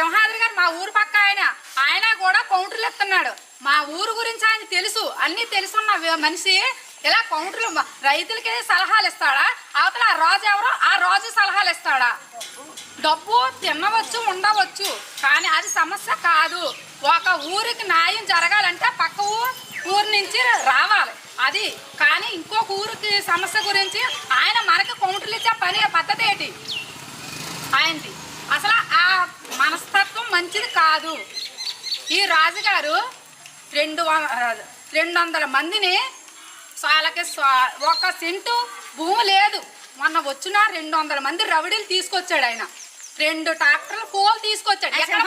సింహాద్రి గారు మా ఊరు పక్క ఆయన. ఆయన కూడా కౌంటర్లు ఇస్తున్నాడు మా ఊరు గురించి ఆయన తెలుసు. అన్ని తెలుసున్న మనిషి ఇలా కౌంటర్లు రైతులకి సలహాలు ఇస్తాడా? అవతల ఆ రాజు ఎవరో ఆ రాజు సలహాలు ఇస్తాడా? డబ్బు తినవచ్చు ఉండవచ్చు కానీ అది సమస్య కాదు. ఒక ఊరికి న్యాయం జరగాలంటే పక్క ఊరు నుంచి రావాలి. అది. కానీ ఇంకొక ఊరికి సమస్య గురించి ఆయన మనకి కౌంటర్లు ఇచ్చే పని పద్ధతి ఏంటి? ఆయనది. కాదు. ఈ రాజుగారు రెండు రెండు వందల మందిని వాళ్ళకి ఒక సెంటు భూమి లేదు. మొన్న వచ్చిన రెండు వందల మంది రవిడీలు తీసుకొచ్చాడు ఆయన. రెండు ట్రాక్టర్లు పోలు తీసుకొచ్చాడు. ఎక్కడ?